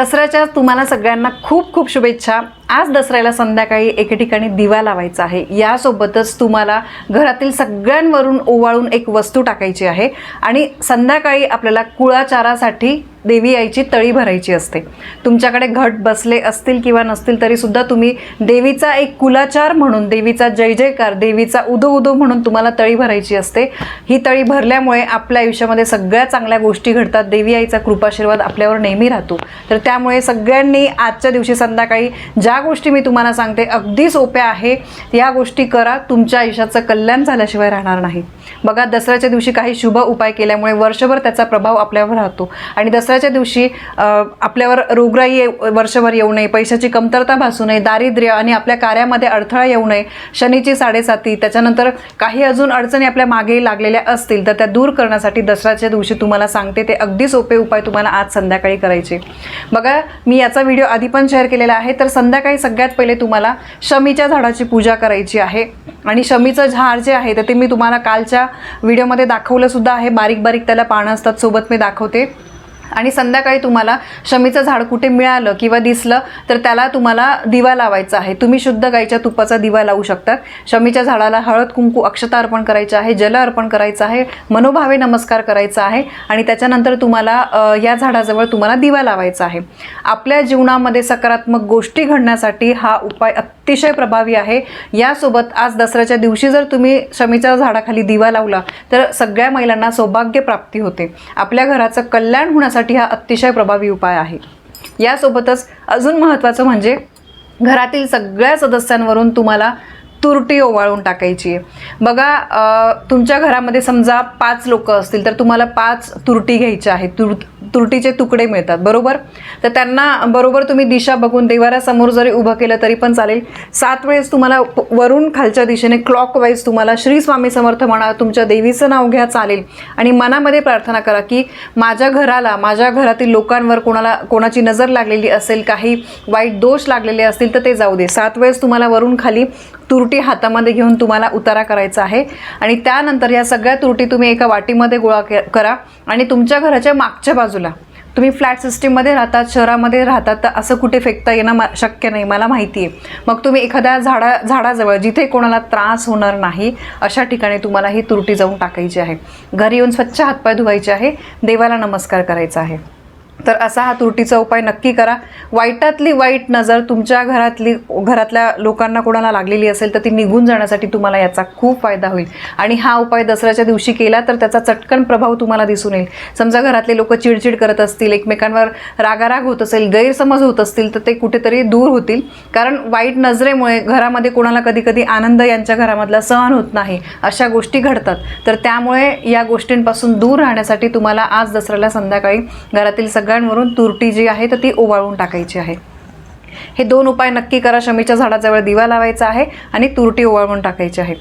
दसऱ्याच्या तुम्हाला सगळ्यांना खूप खूप शुभेच्छा. आज दसऱ्याला संध्याकाळी एके ठिकाणी दिवा लावायचा आहे. यासोबतच तुम्हाला घरातील सगळ्यांवरून ओवाळून एक वस्तू टाकायची आहे आणि संध्याकाळी आपल्याला कुळाचारासाठी देवी आईची तळी भरायची असते. तुमच्याकडे घट बसले असतील किंवा नसतील तरीसुद्धा तुम्ही देवीचा एक कुलाचार म्हणून देवीचा जय जयकार देवीचा उदो उदो म्हणून तुम्हाला तळी भरायची असते. ही तळी भरल्यामुळे आपल्या आयुष्यामध्ये सगळ्या चांगल्या गोष्टी घडतात. देवी आईचा कृपाशीर्वाद आपल्यावर नेहमी राहतो. तर त्यामुळे सगळ्यांनी आजच्या दिवशी संध्याकाळी ज्या गोष्टी मी तुम्हाला सांगते. अगदी सोप्या आहे. या गोष्टी करा. तुमच्या आयुष्याचं कल्याण झाल्याशिवाय राहणार नाही. बघा दसऱ्याच्या दिवशी काही शुभ उपाय केल्यामुळे वर्षभर त्याचा प्रभाव आपल्यावर राहतो. आणि दसऱ्याच्या दिवशी आपल्यावर रोगराई ये- वर्षभर येऊ नये. पैशाची कमतरता भासू नये. दारिद्र्य आणि आपल्या कार्यामध्ये अडथळा येऊ नये. शनीची साडेसाती त्याच्यानंतर काही अजून अडचणी आपल्या मागे लागलेल्या असतील तर त्या दूर करण्यासाठी दसऱ्याच्या दिवशी तुम्हाला सांगते ते अगदी सोपे उपाय तुम्हाला आज संध्याकाळी करायचे. बघा मी याचा व्हिडिओ आधी पण शेअर केलेला आहे तर संध्याकाळी सगळ्यात पहिले तुम्हाला शमीच्या झाडाची पूजा करायची आहे. आणि शमीचं झाड जे आहे तर ते मी तुम्हाला कालच्या व्हिडिओमध्ये दाखवलं सुद्धा आहे. बारीक बारीक त्याला पानं असतात सोबत मी दाखवते. आणि संध्याकाळी तुम्हाला शमीचं झाड कुठे मिळालं किंवा दिसलं तर त्याला तुम्हाला दिवा लावायचा आहे. तुम्ही शुद्ध गाईच्या तुपाचा दिवा लावू शकतात शमीच्या झाडाला हळद कुंकू अक्षता अर्पण करायचं आहे जल अर्पण करायचं आहे मनोभावे नमस्कार करायचा आहे आणि त्याच्यानंतर तुम्हाला या झाडाजवळ तुम्हाला दिवा लावायचा आहे. आपल्या जीवनामध्ये सकारात्मक गोष्टी घडण्यासाठी हा उपाय अतिशय प्रभावी आहे. यासोबत आज दसऱ्याच्या दिवशी जर तुम्ही शमीच्या झाडाखाली दिवा लावला तर सगळ्या महिलांना सौभाग्य प्राप्ती होते. आपल्या घराचं कल्याण होण्यासाठी हा अतिशय प्रभावी उपाय आहे. यासोबतच अजून महत्त्वाचं म्हणजे घरातील सगळ्या सदस्यांवरून तुम्हाला तुरटी ओवाळून टाकायची आहे. बघा तुमच्या घरामध्ये समजा पाच लोक असतील तर तुम्हाला पाच तुरटी घ्यायच्या आहेत. तुर तुरटीचे तुकडे मिळतात. बरोबर? तर त्यांना बरोबर तुम्ही दिशा बघून देवारासमोर जरी उभं केलं तरी पण चालेल. सात वेळेस तुम्हाला वरून खालच्या दिशेने क्लॉक वाईज तुम्हाला श्री स्वामी समर्थ म्हणा तुमच्या देवीचं नाव घ्या चालेल. आणि मनामध्ये प्रार्थना करा की माझ्या घराला माझ्या घरातील लोकांवर कोणाला कोणाची नजर लागलेली असेल काही वाईट दोष लागलेले असतील तर ते जाऊ दे. सात वेळेस तुम्हाला वरून खाली तुरटी हातामध्ये घेऊन तुम्हाला उतारा करायचा आहे. आणि त्यानंतर या सगळ्या तुरटी तुम्ही एका वाटीमध्ये गोळा करा आणि तुमच्या घराच्या मागच्या बाजूला. तुम्ही फ्लॅट सिस्टीममध्ये राहतात शहरामध्ये राहतात तर असं कुठे फेकता येणं मा- शक्य नाही मला माहिती आहे मग तुम्ही एखाद्या झाडा झाडाजवळ जिथे कोणाला त्रास होणार नाही अशा ठिकाणी तुम्हाला ही तुरटी जाऊन टाकायची आहे. घरी येऊन स्वच्छ हातपाय धुवायचे आहे. देवाला नमस्कार करायचा आहे. तर असा हा तुरटीचा उपाय नक्की करा. वाईटातली वाईट नजर तुमच्या घरातली घरातल्या लोकांना कोणाला लागलेली असेल तर ती निघून जाण्यासाठी तुम्हाला याचा खूप फायदा होईल. आणि हा उपाय दसऱ्याच्या दिवशी केला तर त्याचा चटकन प्रभाव तुम्हाला दिसून येईल. समजा घरातले लोक चिडचिड करत असतील एकमेकांवर रागाराग होत असेल गैरसमज होत असतील तर ते कुठेतरी दूर होतील. कारण वाईट नजरेमुळे घरामध्ये कोणाला कधी कधी आनंद यांच्या घरामधला सहन होत नाही अशा गोष्टी घडतात. तर त्यामुळे या गोष्टींपासून दूर राहण्यासाठी तुम्हाला आज दसऱ्याला संध्याकाळी घरातील सगळ्यांवरून तुरटी जी आहे तर ती ओवाळून टाकायची आहे. हे दोन उपाय नक्की करा. शमीच्या झाडाजवळ दिवा लावायचा आहे आणि तुरटी ओवाळून टाकायची आहे.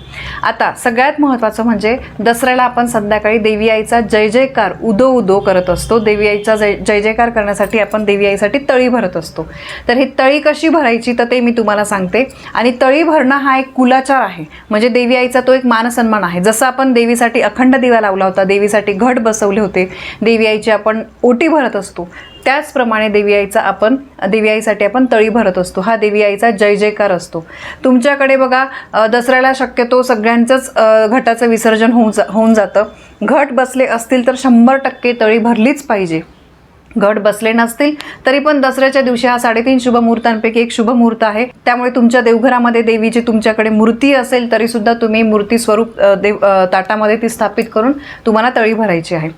आता सगळ्यात महत्त्वाचं म्हणजे दसऱ्याला आपण संध्याकाळी देवी आईचा जय जयकार उदो उदो करत असतो. देवी आईचा जय जय जयकार करण्यासाठी आपण देवी आईसाठी तळी भरत असतो. तर ही तळी कशी भरायची तर ते मी तुम्हाला सांगते. आणि तळी भरणं हा एक कुलाचार आहे. म्हणजे देवी आईचा तो एक मानसन्मान आहे. जसं आपण देवीसाठी अखंड दिवा लावला होता देवीसाठी घट बसवले होते देवी आईची आपण ओटी भरत असतो. त्याचप्रमाणे देवी आईचा आपण देवी आईसाठी आपण तळी भरत असतो. हा देवी आईचा जय जयकार असतो. तुमच्याकडे बघा दसऱ्याला शक्यतो सगळ्यांचंच घटाचं विसर्जन होऊन जा होऊन जातं. घट बसले असतील तर शंभर टक्के तळी भरलीच पाहिजे. घट बसले नसतील तरी पण दसऱ्याच्या दिवशी हा साडेतीन शुभ मुहूर्तांपैकी एक शुभ मुहूर्त आहे. त्यामुळे तुमच्या देवघरामध्ये देवीची तुमच्याकडे मूर्ती असेल तरी सुद्धा तुम्ही मूर्ती स्वरूप देव ताटामध्ये ती स्थापित करून तुम्हाला तळी भरायची आहे.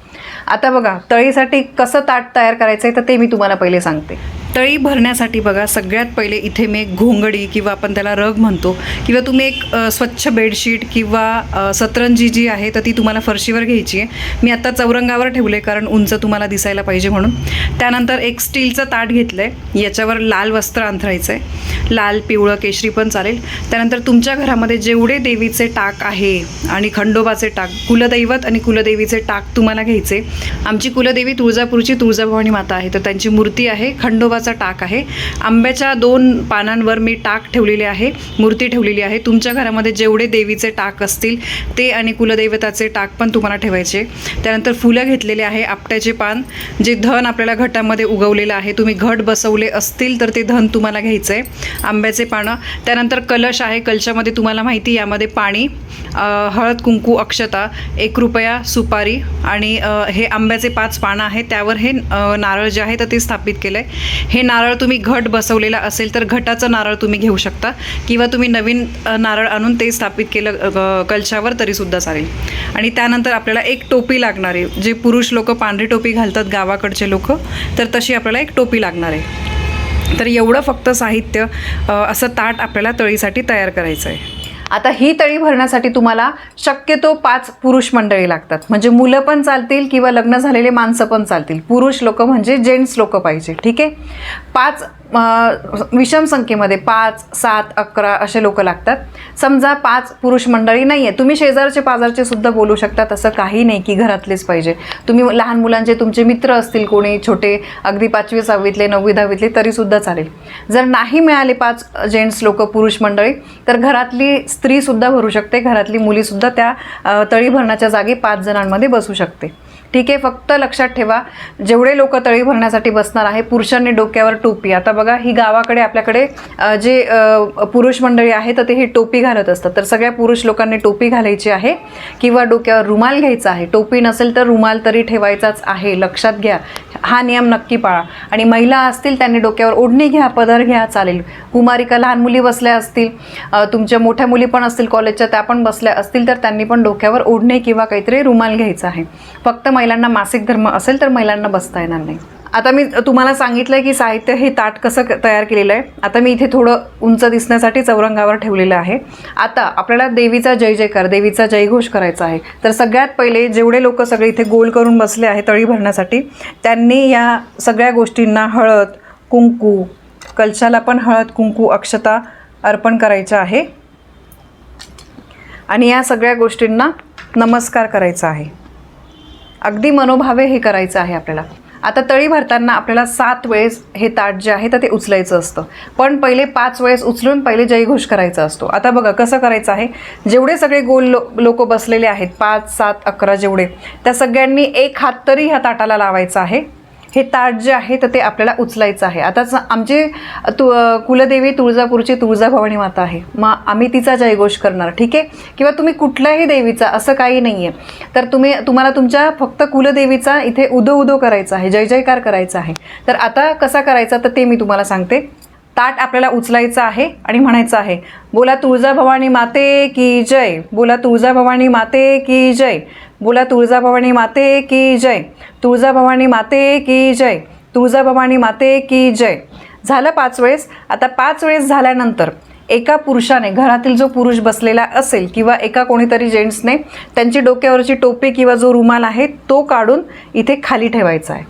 आता बघा तळीसाठी कसं ताट तयार करायचं आहे तर ते मी तुम्हाला पहिले सांगते. तळी भरण्यासाठी बघा सगळ्यात पहिले इथे मी एक घोंगडी किंवा आपण त्याला रग म्हणतो किंवा तुम्ही एक स्वच्छ बेडशीट किंवा सतरंजी जी आहे तर ती तुम्हाला फरशीवर घ्यायची आहे. मी आत्ता चौरंगावर ठेवले कारण उंच तुम्हाला दिसायला पाहिजे म्हणून. त्यानंतर एक स्टीलचं ताट घेतलं आहे याच्यावर लाल वस्त्र अंथरायचं आहे लाल पिवळं केशरी पण चालेल. त्यानंतर तुमच्या घरामध्ये जेवढे देवीचे टाक आहे आणि खंडोबाचे टाक कुलदैवत आणि कुलदेवीचे टाक तुम्हाला घ्यायचे. आमची कुलदेवी तुळजापूरची तुळजाभवानी माता आहे तर त्यांची मूर्ती आहे खंडोबा महत्त्वाचा टाक आहे. आंब्याच्या दोन पानांवर मी टाक ठेवलेले आहे मूर्ती ठेवलेली आहे. तुमच्या घरामध्ये जेवढे देवीचे टाक असतील ते आणि कुलदैवताचे टाक पण तुम्हाला ठेवायचे. त्यानंतर फुलं घेतलेले आहे आपट्याचे पान जे धन आपल्याला घटामध्ये उगवलेलं आहे. तुम्ही घट बसवले असतील तर ते धन तुम्हाला घ्यायचं आहे आंब्याचे पानं. त्यानंतर कलश आहे कलशामध्ये तुम्हाला माहिती यामध्ये पाणी हळद कुंकू अक्षता एक रुपया सुपारी आणि हे आंब्याचे पाच पानं आहेत. त्यावर हे नारळ जे आहे तर ते स्थापित केलं आहे हे नारळ तुम्ही घट बसवलेला असेल तर घटाचं नारळ तुम्ही घेऊ शकता. किंवा तुम्ही नवीन नारळ आणून ते स्थापित केलं कलशावर तरीसुद्धा चालेल. आणि त्यानंतर आपल्याला एक टोपी लागणार आहे. जे पुरुष लोक पांढरी टोपी घालतात गावाकडचे लोक तर तशी आपल्याला एक टोपी लागणार आहे. तर एवढं फक्त साहित्य असं ताट आपल्याला तळीसाठी तयार करायचं आहे. आता ही तळी भरण्यासाठी तुम्हाला शक्यतो पाच पुरुष मंडळी लागतात. म्हणजे मुलं पण चालतील किंवा लग्न झालेले माणसं पण चालतील. पुरुष लोक म्हणजे जेंट्स लोक पाहिजे. ठीक आहे? पाच विषम संख्येमध्ये पाच सात अकरा असे लोक लागतात. समजा पाच पुरुष मंडळी नाही आहे तुम्ही शेजारचे पाजारचे सुद्धा बोलू शकता. तसं काही नाही की घरातलेच पाहिजे. तुम्ही लहान मुलांचे तुमचे मित्र असतील कोणी छोटे अगदी पाचवी सहावीतले नववी दहावीतले तरीसुद्धा चालेल. जर नाही मिळाले पाच जेंट्स लोक पुरुष मंडळी तर घरातली स्त्रीसुद्धा भरू शकते. घरातली मुलीसुद्धा त्या तळी भरण्याच्या जागी पाच जणांमध्ये बसू शकते. ठीक आहे फक्त लक्षात ठेवा जेवढे लोक तळी भरण्यासाठी बसणार आहे पुरुषांनी डोक्यावर टोपी. आता बघा ही गावाकडे आपल्याकडे जे पुरुष मंडळी आहे तर ते ही टोपी घालत असतात. तर सगळ्या पुरुष लोकांनी टोपी घालायची आहे किंवा डोक्यावर रुमाल घ्यायचा आहे. टोपी नसेल तर रुमाल तरी ठेवायचाच आहे. लक्षात घ्या. हा नियम नक्की पाळा. आणि महिला असतील त्यांनी डोक्यावर ओढणी घ्या पदर घ्या चालेल. कुमारिका लहान मुली बसल्या असतील तुमच्या मोठ्या मुली पण असतील कॉलेजच्या त्या पण बसल्या असतील तर त्यांनी पण डोक्यावर ओढणे किंवा काहीतरी रुमाल घ्यायचा आहे. फक्त महिलांना मासिक धर्म असेल तर महिलांना बसता येणार नाही. आता मी तुम्हाला सांगितलं की साहित्य हे ताट कसं तयार केलेलं आहे. आता मी इथे थोडं उंच दिसण्यासाठी चौरंगावर ठेवलेलं आहे. आता आपल्याला देवीचा जय जयकार देवीचा जयघोष करायचा आहे. तर सगळ्यात पहिले जेवढे लोक सगळे इथे गोल करून बसले आहे तळी भरण्यासाठी त्यांनी या सगळ्या गोष्टींना हळद कुंकू कलशाला पण हळद कुंकू अक्षता अर्पण करायचं आहे. आणि या सगळ्या गोष्टींना नमस्कार करायचा आहे. अगदी मनोभावे हे करायचं आहे आपल्याला. आता तळी भरताना आपल्याला सात वेळेस हे ताट जे आहे तर ते उचलायचं असतं. पण पहिले पाच वेळेस उचलून पहिले जयघोष करायचा असतो. आता बघा कसं करायचं आहे? जेवढे सगळे गोल लो लोक बसलेले आहेत पाच सात अकरा जेवढे त्या सगळ्यांनी एक हात तरी ह्या ताटाला लावायचा आहे. हे ताट जे आहे तर ते आपल्याला उचलायचं आहे. आता स- तु कुलदेवी तुळजापूरची तुळजाभवानी माता आहे. मग आम्ही तिचा जयघोष करणार ठीक आहे? किंवा तुम्ही कुठल्याही देवीचा असं काही नाही आहे तर तुम्ही तुम्हाला तुमच्या फक्त कुलदेवीचा इथे उदो उदो करायचा आहे जय जयकार करायचा आहे. तर आता कसा करायचा तर ते मी तुम्हाला सांगते. ताट आपल्याला उचलायचं आहे आणि म्हणायचं आहे बोला तुळजाभवानी माते की जय बोला तुळजाभवानी माते की जय. बोला तुळजाभवानी माते की जय. तुळजाभवानी माते की जय. तुळजाभवानी माते की जय. झालं पाच वेळेस. आता पाच वेळेस झाल्यानंतर एका पुरुषाने घरातील जो पुरुष बसलेला असेल किंवा एका कोणीतरी जेंट्सने त्यांची डोक्यावरची टोपी किंवा जो रुमाल आहे तो काढून इथे खाली ठेवायचा आहे.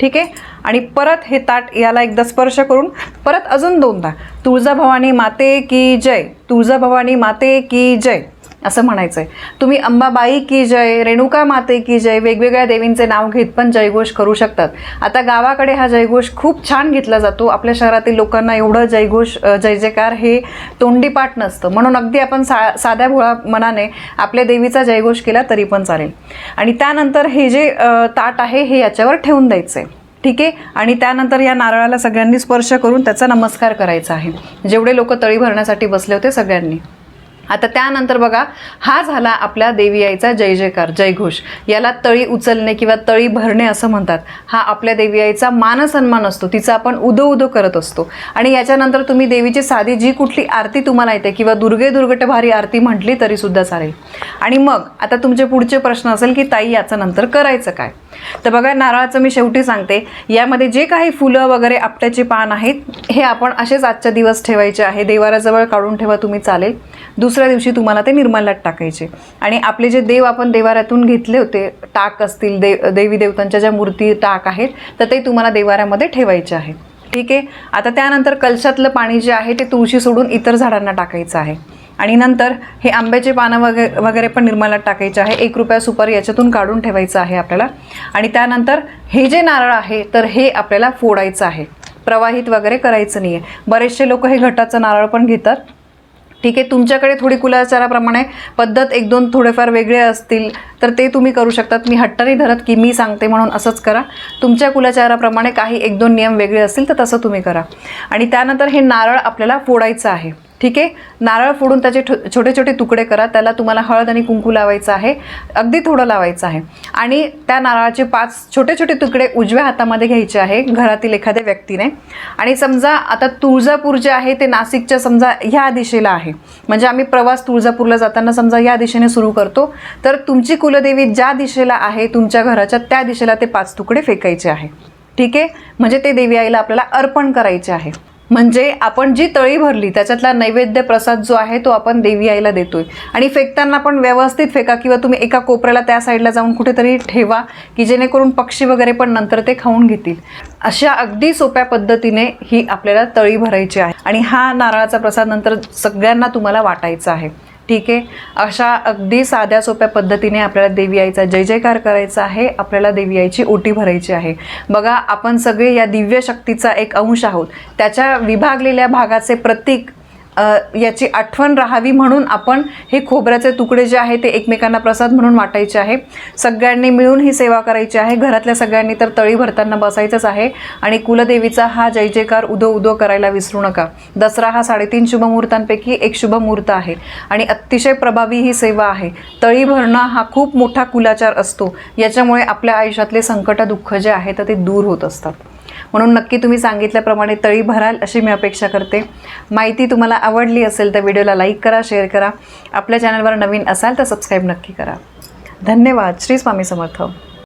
ठीक आहे? आणि परत हे ताट याला एकदा स्पर्श करून परत अजून दोनदा. तुळजाभवानी माते की जय. तुळजाभवानी माते की जय. असं म्हणायचं आहे तुम्ही अंबाबाई की जय रेणुका माते की जय वेगवेगळ्या देवींचे नाव घेत पण जयघोष करू शकतात. आता गावाकडे हा जयघोष खूप छान घेतला जातो. आपल्या शहरातील लोकांना एवढं जयघोष जय जयकार हे तोंडीपाठ नसतं. म्हणून अगदी आपण सा साध्या भोळा मनाने आपल्या देवीचा जयघोष केला तरी पण चालेल. आणि त्यानंतर हे जे ताट आहे हे याच्यावर ठेवून द्यायचं आहे ठीक आहे? आणि त्यानंतर या नारळाला सगळ्यांनी स्पर्श करून त्याचा नमस्कार करायचा आहे. जेवढे लोक तळी भरण्यासाठी बसले होते सगळ्यांनी. आता त्यानंतर बघा हा झाला आपल्या देवी आईचा जय जयकार जयघोष याला तळी उचलणे किंवा तळी भरणे असं म्हणतात. हा आपल्या देवी आईचा मानसन्मान असतो तिचा आपण उदो उदो करत असतो. आणि याच्यानंतर तुम्ही देवीची साधी जी कुठली आरती तुम्हाला येते किंवा दुर्गे दुर्गट भारी आरती म्हटली तरी सुद्धा चालेल. आणि मग आता तुमचे पुढचे प्रश्न असेल की ताई याचं नंतर करायचं काय? तर बघा नारळाचं मी शेवटी सांगते. यामध्ये जे काही फुलं वगैरे आपट्याचे पान आहेत हे आपण असेच आजच्या दिवस ठेवायचे आहे. देवाराजवळ काढून ठेवा तुम्ही चालेल. दुसऱ्या दिवशी तुम्हाला ते निर्मलात टाकायचे. आणि आपले जे देव आपण देवाऱ्यातून घेतले होते टाक असतील दे देवी देवतांच्या ज्या मूर्ती टाक आहेत तर ते तुम्हाला देवाऱ्यामध्ये ठेवायचे आहे. ठीक आहे? आता त्यानंतर कलशातलं पाणी जे आहे ते तुळशी सोडून इतर झाडांना टाकायचं आहे. आणि नंतर हे आंब्याचे पानं वगैरे वगैरे पण निर्मलात टाकायचे आहे. एक रुपया सुपारी याच्यातून काढून ठेवायचं आहे आपल्याला. आणि त्यानंतर हे जे नारळ आहे तर हे आपल्याला फोडायचं आहे. प्रवाहित वगैरे करायचं नाही आहे बरेचसे लोक हे घटाचं नारळ पण घेतात. ठीक आहे तुमच्याकडे थोडी कुलाचाराप्रमाणे पद्धत एक दोन थोडेफार वेगळे असतील तर ते तुम्ही करू शकतात. मी हट्टाने धरत की मी सांगते म्हणून असंच करा. तुमच्या कुलाचाराप्रमाणे काही एक दोन नियम वेगळे असतील तर तसं तुम्ही करा. आणि त्यानंतर हे नारळ आपल्याला फोडायचं आहे. ठीक आहे? नारळ फोडून त्याचे छोटे छोटे तुकडे करा. त्याला तुम्हाला हळद आणि कुंकू लावायचं आहे. अगदी थोडं लावायचं आहे. आणि त्या नारळाचे पाच छोटे छोटे तुकडे उजव्या हातामध्ये घ्यायचे आहे घरातील एखाद्या व्यक्तीने. आणि समजा आता तुळजापूर जे आहे ते नाशिकच्या समजा ह्या दिशेला आहे. म्हणजे आम्ही प्रवास तुळजापूरला जाताना समजा या दिशेने सुरू करतो. तर तुमची कुलदेवी ज्या दिशेला आहे तुमच्या घराच्या त्या दिशेला ते पाच तुकडे फेकायचे आहे. ठीक आहे? म्हणजे ते देवी आईला आपल्याला अर्पण करायचे आहे. म्हणजे आपण जी तळी भरली त्याच्यातला नैवेद्य प्रसाद जो आहे तो आपण देवी आईला देतोय. आणि फेकताना पण व्यवस्थित फेका किंवा तुम्ही एका कोपऱ्याला त्या साईडला जाऊन कुठेतरी ठेवा की जेणेकरून पक्षी वगैरे पण नंतर ते खाऊन घेतील. अशा अगदी सोप्या पद्धतीने ही आपल्याला तळी भरायची आहे. आणि हा नारळाचा प्रसाद नंतर सगळ्यांना तुम्हाला वाटायचा आहे. ठीक आहे. अशा अगदी साध्या सोप्या पद्धतीने आपल्याला देवी आईचा जय जयकार करायचा आहे. आपल्याला देवी आईची ओटी भरायची आहे. बघा आपण सगळे या दिव्य शक्तीचा एक अंश आहोत. त्याच्या विभागलेल्या भागाचे प्रतीक याची आठवण राहावी म्हणून आपण हे खोबऱ्याचे तुकडे जे आहे ते एकमेकांना प्रसाद म्हणून वाटायचे आहे. सगळ्यांनी मिळून ही सेवा करायची आहे. घरातल्या सगळ्यांनी तर तळी भरताना बसायचंच आहे. आणि कुलदेवीचा हा जय जयकार उदो उदो करायला विसरू नका. दसरा हा साडेतीन शुभमुहूर्तांपैकी एक शुभ मुहूर्त आहे. आणि अतिशय प्रभावी ही सेवा आहे. तळी भरणं हा खूप मोठा कुलाचार असतो. याच्यामुळे आपल्या आयुष्यातले संकट दुःख जे आहे तर ते दूर होत असतात. म्हणून नक्की तुम्ही सांगितल्याप्रमाणे तळी भराल अशी मी अपेक्षा करते. माहिती तुम्हाला आवडली असेल तर व्हिडिओला लाईक करा शेअर करा. आपल्या चॅनलवर नवीन असाल तर सबस्क्राईब नक्की करा. धन्यवाद. श्री स्वामी समर्थ.